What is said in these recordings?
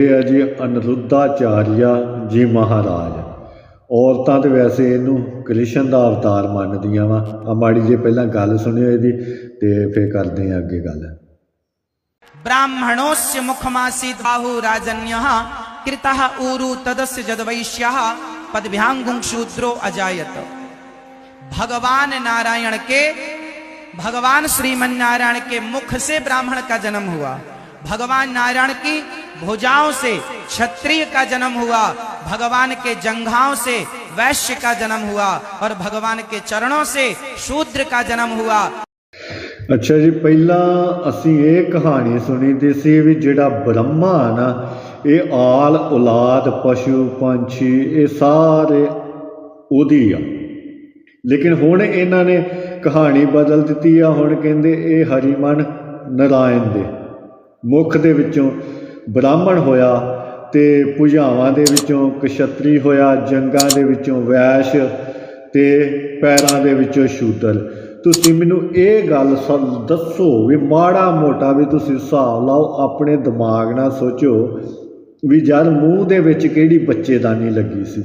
ਇਹ ਹੈ ਜੀ ਅਨਰੁੱਧਾਚਾਰੀਆ ਜੀ ਮਹਾਰਾਜ ਔਰਤਾਂ ਤੇ ਵੈਸੇ ਇਹਨੂੰ ਕ੍ਰਿਸ਼ਨ ਦਾ ਅਵਤਾਰ ਮੰਨਦੀਆਂ ਵਾ ਆ ਮਾੜੀ ਜੇ ਪਹਿਲਾਂ ਗੱਲ ਸੁਣਿਓ ਇਹਦੀ ਤੇ ਫੇਰ ਕਰਦੇ ਆ ਅੱਗੇ ਗੱਲ ब्राह्मणोस्य मुखमासीत् बाहु राजन्यः कृतः ऊरु तदस्य जदवैश्यः पदभ्यांगुंशूद्रो अजायत भगवान नारायण के भगवान श्रीमन नारायण के मुख से ब्राह्मण का जन्म हुआ भगवान नारायण की भुजाओं से क्षत्रिय का जन्म हुआ भगवान के जंघाओं से वैश्य का जन्म हुआ और भगवान के चरणों से शूद्र का जन्म हुआ ਅੱਛਾ ਜੀ ਪਹਿਲਾਂ ਅਸੀਂ ਇਹ ਕਹਾਣੀ ਸੁਣੀ ਦੀ ਸੀ ਵੀ ਜਿਹੜਾ ਬ੍ਰਹਮਾ ਨਾ ਇਹ ਆਲ ਔਲਾਦ ਪਸ਼ੂ ਪੰਛੀ ਇਹ ਸਾਰੇ ਉਹਦੀ ਆ ਲੇਕਿਨ ਹੁਣ ਇਹਨਾਂ ਨੇ ਕਹਾਣੀ ਬਦਲ ਦਿੱਤੀ ਆ ਹੁਣ ਕਹਿੰਦੇ ਇਹ ਹਰੀਮਨ ਨਰਾਇਣ ਦੇ ਮੁਖ ਦੇ ਵਿੱਚੋਂ ਬ੍ਰਾਹਮਣ ਹੋਇਆ ਤੇ ਭੁਜਾਵਾਂ ਦੇ ਵਿੱਚੋਂ ਕਸ਼ਤਰੀ ਹੋਇਆ, ਜੰਗਾਂ ਦੇ ਵਿੱਚੋਂ ਵੈਸ਼ ਤੇ ਪੈਰਾਂ ਦੇ ਵਿੱਚੋਂ ਸ਼ੂਦਰ ਤੁਸੀਂ ਮੈਨੂੰ ਇਹ ਗੱਲ ਸ- ਦੱਸੋ ਵੀ ਮਾੜਾ ਮੋਟਾ ਵੀ ਤੁਸੀਂ ਹਿਸਾਬ ਲਾਓ, ਆਪਣੇ ਦਿਮਾਗ ਨਾਲ ਸੋਚੋ ਵੀ ਜਦ ਮੂੰਹ ਦੇ ਵਿੱਚ ਕਿਹੜੀ ਬੱਚੇਦਾਨੀ ਲੱਗੀ ਸੀ,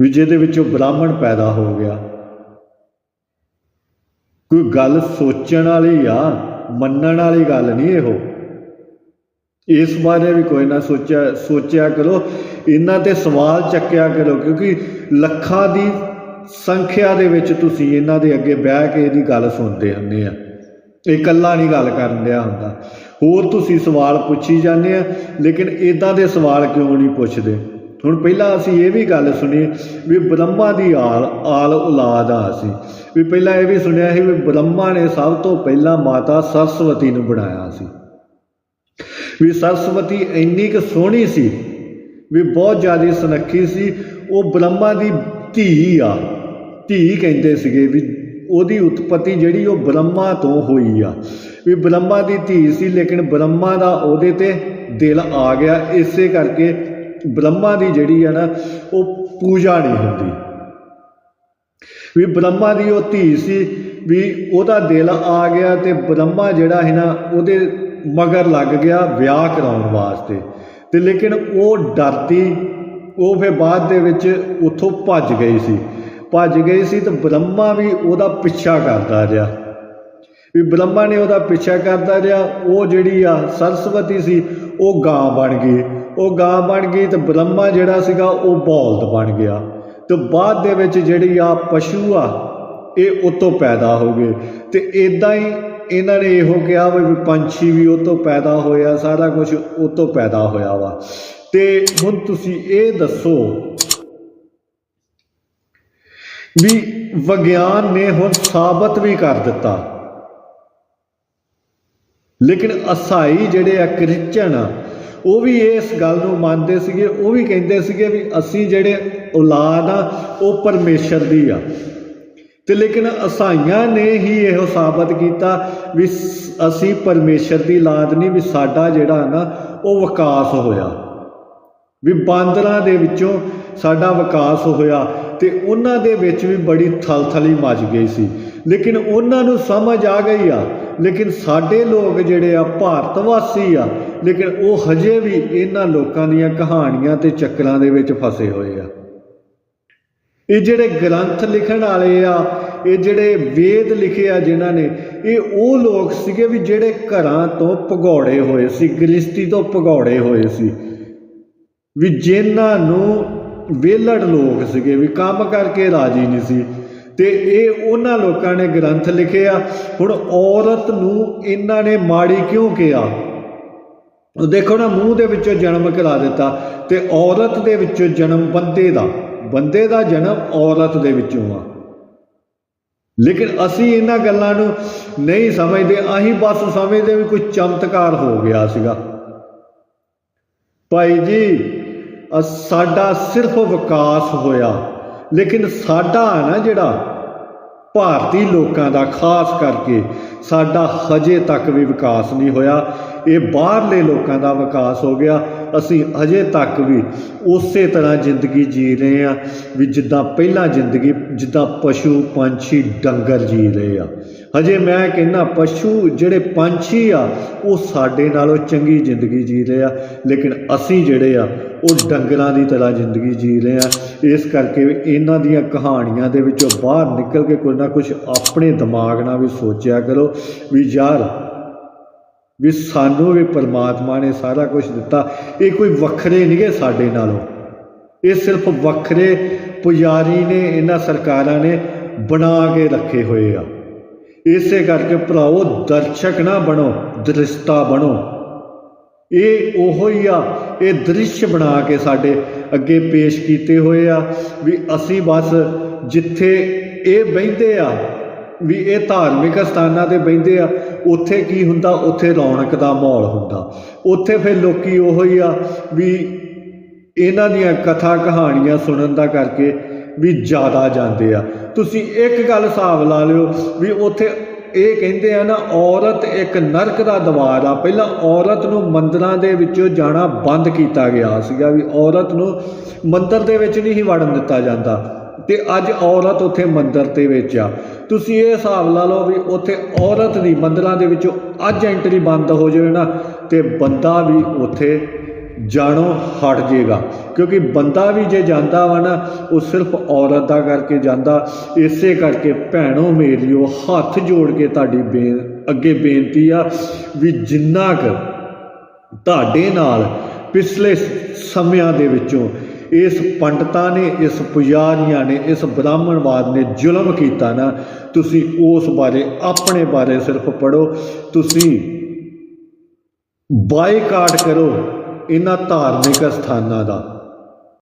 ਵੀ ਜਿਹਦੇ ਵਿੱਚੋਂ ਬ੍ਰਾਹਮਣ ਪੈਦਾ ਹੋ ਗਿਆ। ਕੋਈ ਗੱਲ ਸੋਚਣ ਵਾਲੀ ਆ, ਮੰਨਣ ਵਾਲੀ ਗੱਲ ਨਹੀਂ ਇਹੋ। ਇਸ ਬਾਰੇ ਵੀ ਕੋਈ ਨਾ ਸੋਚਿਆ ਸੋਚਿਆ ਕਰੋ। ਇਹਨਾਂ ਤੇ ਸਵਾਲ ਚੱਕਿਆ ਕਰੋ, ਕਿਉਂਕਿ ਲੱਖਾਂ ਦੀ ਸੰਖਿਆ ਦੇ ਵਿੱਚ ਤੁਸੀਂ ਇਹਨਾਂ ਦੇ ਅੱਗੇ ਬਹਿ ਕੇ ਇਹਦੀ ਗੱਲ ਸੁਣਦੇ ਹੁੰਦੇ ਆ। ਇਹ ਇਕੱਲਾ ਨਹੀਂ ਗੱਲ ਕਰਨ ਦਿਆ ਹੁੰਦਾ। ਹੋਰ ਤੁਸੀਂ ਸਵਾਲ ਪੁੱਛੀ ਜਾਂਦੇ ਆ, ਲੇਕਿਨ ਇਦਾਂ ਦੇ ਸਵਾਲ ਕਿਉਂ ਨਹੀਂ ਪੁੱਛਦੇ? ਹੁਣ ਪਹਿਲਾਂ ਅਸੀਂ ਇਹ ਵੀ ਗੱਲ ਸੁਣੀ ਵੀ ਬ੍ਰਹਮਾ ਦੀ ਆਲ ਆਲ ਔਲਾਦ ਆ ਸੀ ਵੀ ਪਹਿਲਾਂ ਇਹ ਵੀ ਸੁਣਿਆ ਸੀ ਵੀ ਬ੍ਰਹਮਾ ਨੇ ਸਭ ਤੋਂ ਪਹਿਲਾਂ ਮਾਤਾ ਸਰਸਵਤੀ ਨੂੰ ਬਣਾਇਆ ਸੀ। ਵੀ ਸਰਸਵਤੀ ਇੰਨੀ ਕੁ ਸੋਹਣੀ ਸੀ, ਵੀ ਬਹੁਤ ਜ਼ਿਆਦਾ ਸੁਨੱਖੀ ਸੀ। ਉਹ ਬ੍ਰਹਮਾ ਦੀ ਧੀ ਆ, ਧੀ ਕਹਿੰਦੇ ਸੀਗੇ ਵੀ ਉਹਦੀ ਉਤਪਤੀ ਜਿਹੜੀ ਉਹ ਬ੍ਰਹਮਾ ਤੋਂ ਹੋਈ ਆ। ਵੀ ਬ੍ਰਹਮਾ ਦੀ ਧੀ ਸੀ, ਲੇਕਿਨ ਬ੍ਰਹਮਾ ਦਾ ਉਹਦੇ ਤੇ ਦਿਲ ਆ ਗਿਆ। ਇਸੇ ਕਰਕੇ ਬ੍ਰਹਮਾ ਦੀ ਜਿਹੜੀ ਆ ਨਾ, ਉਹ ਪੂਜਾ ਨਹੀਂ ਹੁੰਦੀ। ਵੀ ਬ੍ਰਹਮਾ ਦੀ ਉਹ ਧੀ ਸੀ, ਵੀ ਉਹਦਾ ਦਿਲ ਆ ਗਿਆ ਤੇ ਬ੍ਰਹਮਾ ਜਿਹੜਾ ਹੈ ਨਾ, ਉਹਦੇ ਮਗਰ ਲੱਗ ਗਿਆ ਵਿਆਹ ਕਰਾਉਣ ਵਾਸਤੇ। ਤੇ ਲੇਕਿਨ ਉਹ ਡਰਦੀ ਉਹ ਫਿਰ ਬਾਅਦ ਦੇ ਵਿੱਚ ਉੱਥੋਂ ਭੱਜ ਗਈ ਸੀ। ਭੱਜ ਗਈ ਸੀ ਤਾਂ ਬ੍ਰਹਮਾ ਵੀ ਉਹਦਾ ਪਿੱਛਾ ਕਰਦਾ ਰਿਹਾ। ਵੀ ਬ੍ਰਹਮਾ ਨੇ ਉਹਦਾ ਪਿੱਛਾ ਕਰਦਾ ਰਿਹਾ, ਉਹ ਜਿਹੜੀ ਆ ਸਰਸਵਤੀ ਸੀ, ਉਹ ਗਾਂ ਬਣ ਗਈ। ਉਹ ਗਾਂ ਬਣ ਗਈ ਤੇ ਬ੍ਰਹਮਾ ਜਿਹੜਾ ਸੀਗਾ, ਉਹ ਬੌਲਦ ਬਣ ਗਿਆ। ਤੇ ਬਾਅਦ ਦੇ ਵਿੱਚ ਜਿਹੜੀ ਆ ਪਸ਼ੂ ਆ, ਇਹ ਉਤੋਂ ਪੈਦਾ ਹੋ ਗਏ। ਤੇ ਇਦਾਂ ਹੀ ਇਹਨਾਂ ਨੇ ਇਹੋ ਕਿਹਾ ਵੀ ਪੰਛੀ ਵੀ ਉਹ ਤੋਂ ਪੈਦਾ ਹੋਇਆ, ਸਾਰਾ ਕੁਝ ਉਹ ਤੋਂ ਪੈਦਾ ਹੋਇਆ ਵਾ। ਤੇ ਹੁਣ ਤੁਸੀਂ ਇਹ ਦੱਸੋ ਵੀ ਵਿਗਿਆਨ ਨੇ ਹੁਣ ਸਾਬਤ ਵੀ ਕਰ ਦਿੱਤਾ। ਲੇਕਿਨ ਅਸਾਈ ਜਿਹੜੇ ਆ ਕ੍ਰਿਸਚਨ ਆ, ਉਹ ਵੀ ਇਸ ਗੱਲ ਨੂੰ ਮੰਨਦੇ ਸੀਗੇ, ਉਹ ਵੀ ਕਹਿੰਦੇ ਸੀਗੇ ਵੀ ਅਸੀਂ ਜਿਹੜੇ ਔਲਾਦ ਆ, ਉਹ ਪਰਮੇਸ਼ਰ ਦੀ ਆ। ਤੇ ਲੇਕਿਨ ਅਸਾਈਆਂ ਨੇ ਹੀ ਇਹੋ ਸਾਬਤ ਕੀਤਾ ਵੀ ਸ- ਅਸੀਂ ਪਰਮੇਸ਼ਰ ਦੀ ਲਾਦ ਨਹੀਂ, ਵੀ ਸਾਡਾ ਜਿਹੜਾ ਨਾ, ਉਹ ਵਿਕਾਸ ਹੋਇਆ। ਵੀ ਬਾਂਦਰਾਂ ਦੇ ਵਿੱਚੋਂ ਸਾਡਾ ਵਿਕਾਸ ਹੋਇਆ ਤੇ ਉਹਨਾਂ ਦੇ ਵਿੱਚ ਵੀ ਬੜੀ ਥਲਥਲੀ ਮੱਚ ਗਈ ਸੀ। ਲੇਕਿਨ ਉਹਨਾਂ ਨੂੰ ਸਮਝ ਆ ਗਈ ਆ। ਲੇਕਿਨ ਸਾਡੇ ਲੋਕ ਜਿਹੜੇ ਆ, ਭਾਰਤ ਵਾਸੀ ਆ, ਲੇਕਿਨ ਉਹ ਹਜੇ ਵੀ ਇਹਨਾਂ ਲੋਕਾਂ ਦੀਆਂ ਕਹਾਣੀਆਂ ਤੇ ਚੱਕਰਾਂ ਦੇ ਵਿੱਚ ਫਸੇ ਹੋਏ ਆ। ਇਹ ਜਿਹੜੇ ਗ੍ਰੰਥ ਲਿਖਣ ਵਾਲੇ ਆ, ਇਹ ਜਿਹੜੇ ਵੇਦ ਲਿਖੇ ਆ ਜਿਨ੍ਹਾਂ ਨੇ, ਇਹ ਉਹ ਲੋਕ ਸੀਗੇ ਵੀ ਜਿਹੜੇ ਘਰਾਂ ਤੋਂ ਭਗੌੜੇ ਹੋਏ ਸੀ ਗ੍ਰਸਤੀ ਤੋਂ ਭਗੌੜੇ ਹੋਏ ਸੀ। ਵੀ ਜਿਨ੍ਹਾਂ ਨੂੰ ਵੇਲੜ ਲੋਕ ਸੀਗੇ, ਵੀ ਕੰਮ ਕਰਕੇ ਰਾਜੀ ਨਹੀਂ ਸੀ। ਤੇ ਇਹ ਉਹਨਾਂ ਲੋਕਾਂ ਨੇ ਗ੍ਰੰਥ ਲਿਖੇ ਆ। ਹੁਣ ਔਰਤ ਨੂੰ ਇਹਨਾਂ ਨੇ ਮਾੜੀ ਕਿਉਂ ਕਿਹਾ? ਦੇਖੋ ਨਾ, ਮੂੰਹ ਦੇ ਵਿੱਚੋਂ ਜਨਮ ਕਰਾ ਦਿੱਤਾ ਤੇ ਔਰਤ ਦੇ ਵਿੱਚੋਂ ਜਨਮ ਬੰਦੇ ਦਾ। ਬੰਦੇ ਦਾ ਜਨਮ ਔਰਤ ਦੇ ਵਿੱਚੋਂ ਆ। ਲੇਕਿਨ ਅਸੀਂ ਇਹਨਾਂ ਗੱਲਾਂ ਨੂੰ ਨਹੀਂ ਸਮਝਦੇ, ਅਸੀਂ ਬਸ ਸਮਝਦੇ ਵੀ ਕੋਈ ਚਮਤਕਾਰ ਹੋ ਗਿਆ ਸੀਗਾ। ਭਾਈ ਜੀ ਸਾਡਾ ਸਿਰਫ ਵਿਕਾਸ ਹੋਇਆ, ਲੇਕਿਨ ਸਾਡਾ ਨਾ ਜਿਹੜਾ ਭਾਰਤੀ ਲੋਕਾਂ ਦਾ, ਖਾਸ ਕਰਕੇ ਸਾਡਾ ਹਜੇ ਤੱਕ ਵੀ ਵਿਕਾਸ ਨਹੀਂ ਹੋਇਆ, ਇਹ ਬਾਹਰਲੇ ਲੋਕਾਂ ਦਾ ਵਿਕਾਸ ਹੋ ਗਿਆ। ਅਸੀਂ ਅਜੇ ਤੱਕ ਵੀ ਉਸੇ ਤਰ੍ਹਾਂ ਜ਼ਿੰਦਗੀ ਜੀ ਰਹੇ ਆ ਵੀ ਜਿੱਦਾਂ ਪਹਿਲਾਂ ਜ਼ਿੰਦਗੀ, ਜਿੱਦਾਂ ਪਸ਼ੂ ਪੰਛੀ ਡੰਗਰ ਜੀ ਰਹੇ ਆ। ਹਜੇ ਮੈਂ ਕਹਿੰਦਾ ਪਸ਼ੂ ਜਿਹੜੇ ਪੰਛੀ ਆ, ਉਹ ਸਾਡੇ ਨਾਲੋਂ ਚੰਗੀ ਜ਼ਿੰਦਗੀ ਜੀ ਰਹੇ ਆ, ਲੇਕਿਨ ਅਸੀਂ ਜਿਹੜੇ ਆ, ਉਹ ਡੰਗਰਾਂ ਦੀ ਤਰ੍ਹਾਂ ਜ਼ਿੰਦਗੀ ਜੀ ਰਹੇ ਆ। ਇਸ ਕਰਕੇ ਵੀ ਇਹਨਾਂ ਦੀਆਂ ਕਹਾਣੀਆਂ ਦੇ ਵਿੱਚੋਂ ਬਾਹਰ ਨਿਕਲ ਕੇ ਕੁਝ ਨਾ ਕੁਝ ਆਪਣੇ ਦਿਮਾਗ ਨਾਲ ਵੀ ਸੋਚਿਆ ਕਰੋ ਵੀ ਯਾਰ ਵੀ ਸਾਨੂੰ ਵੀ ਪਰਮਾਤਮਾ ਨੇ ਸਾਰਾ ਕੁਝ ਦਿੱਤਾ। ਇਹ ਕੋਈ ਵੱਖਰੇ ਨਹੀਂਗੇ ਸਾਡੇ ਨਾਲੋਂ। ਇਹ ਸਿਰਫ ਵੱਖਰੇ ਪੁਜਾਰੀ ਨੇ, ਇਹਨਾਂ ਸਰਕਾਰਾਂ ਨੇ ਬਣਾ ਕੇ ਰੱਖੇ ਹੋਏ ਆ। ਇਸੇ ਕਰਕੇ ਭਰਾਓ, ਦਰਸ਼ਕ ਨਾ ਬਣੋ ਦ੍ਰਿਸ਼ਤਾ ਬਣੋ। ਇਹ ਉਹੋ ਹੀ ਆ, ਇਹ ਦ੍ਰਿਸ਼ ਬਣਾ ਕੇ ਸਾਡੇ ਅੱਗੇ ਪੇਸ਼ ਕੀਤੇ ਹੋਏ ਆ ਵੀ ਅਸੀਂ ਬਸ ਜਿੱਥੇ ਇਹ ਬਹਿੰਦੇ ਆ, ਵੀ ਇਹ ਧਾਰਮਿਕ ਸਥਾਨਾਂ ਤੇ ਬਹਿੰਦੇ ਆ ਉੱਥੇ ਕੀ ਹੁੰਦਾ? ਉੱਥੇ ਰੌਣਕ ਦਾ ਮਾਹੌਲ ਹੁੰਦਾ। ਉੱਥੇ ਫਿਰ ਲੋਕੀ ਉਹੋ ਹੀ ਆ ਵੀ ਇਹਨਾਂ ਦੀਆਂ ਕਥਾ ਕਹਾਣੀਆਂ ਸੁਣਨ ਦਾ ਕਰਕੇ ਵੀ ਜ਼ਿਆਦਾ ਜਾਂਦੇ ਆ। ਤੁਸੀਂ ਇੱਕ ਗੱਲ ਹਿਸਾਬ ਲਾ ਲਿਓ ਵੀ ਉੱਥੇ ਇਹ ਕਹਿੰਦੇ ਆ ਨਾ, ਔਰਤ ਇੱਕ ਨਰਕ ਦਾ ਦਵਾਰ ਆ। ਪਹਿਲਾਂ ਔਰਤ ਨੂੰ ਮੰਦਰਾਂ ਦੇ ਵਿੱਚੋਂ ਜਾਣਾ ਬੰਦ ਕੀਤਾ ਗਿਆ ਸੀਗਾ ਵੀ ਔਰਤ ਨੂੰ ਮੰਦਰ ਦੇ ਵਿੱਚ ਨਹੀਂ ਵੜਨ ਦਿੱਤਾ ਜਾਂਦਾ। ਤੇ ਅੱਜ ਔਰਤ ਉੱਥੇ ਮੰਦਰ ਦੇ ਵਿੱਚ ਆ। ਤੁਸੀਂ ਇਹ ਹਿਸਾਬ ਲਾ ਲਓ ਵੀ ਉੱਥੇ ਔਰਤ ਦੀ ਮੰਦਰਾਂ ਦੇ ਵਿੱਚੋਂ ਅੱਜ ਐਂਟਰੀ ਬੰਦ ਹੋ ਜਾਵੇ ਨਾ, ਤੇ ਬੰਦਾ ਵੀ ਉੱਥੇ ਜਾਣੋ ਹਟ ਜਾਏਗਾ। ਕਿਉਂਕਿ ਬੰਦਾ ਵੀ ਜੇ ਜਾਂਦਾ ਵਾ ਨਾ, ਉਹ ਸਿਰਫ ਔਰਤ ਦਾ ਕਰਕੇ ਜਾਂਦਾ, ਇਸੇ ਕਰਕੇ ਭੈਣੋ ਮੇਰੀਓ, ਹੱਥ ਜੋੜ ਕੇ ਤੁਹਾਡੀ ਬੇਨ, ਅੱਗੇ ਬੇਨਤੀ ਆ ਵੀ ਜਿੰਨਾ ਕੁ ਤੁਹਾਡੇ ਨਾਲ ਪਿਛਲੇ ਸਮਿਆਂ ਦੇ ਵਿੱਚੋਂ ਇਸ ਪੰਡਤਾਂ ਨੇ, ਇਸ ਪੁਜਾਰੀਆਂ ਨੇ, ਇਸ ਬ੍ਰਾਹਮਣਵਾਦ ਨੇ ਜ਼ੁਲਮ ਕੀਤਾ ਨਾ, ਤੁਸੀਂ ਉਸ ਬਾਰੇ, ਆਪਣੇ ਬਾਰੇ ਸਿਰਫ ਪੜੋ ਤੁਸੀਂ ਬਾਈਕਾਟ ਕਰੋ ਇਹਨਾਂ ਧਾਰਮਿਕ ਸਥਾਨਾਂ ਦਾ।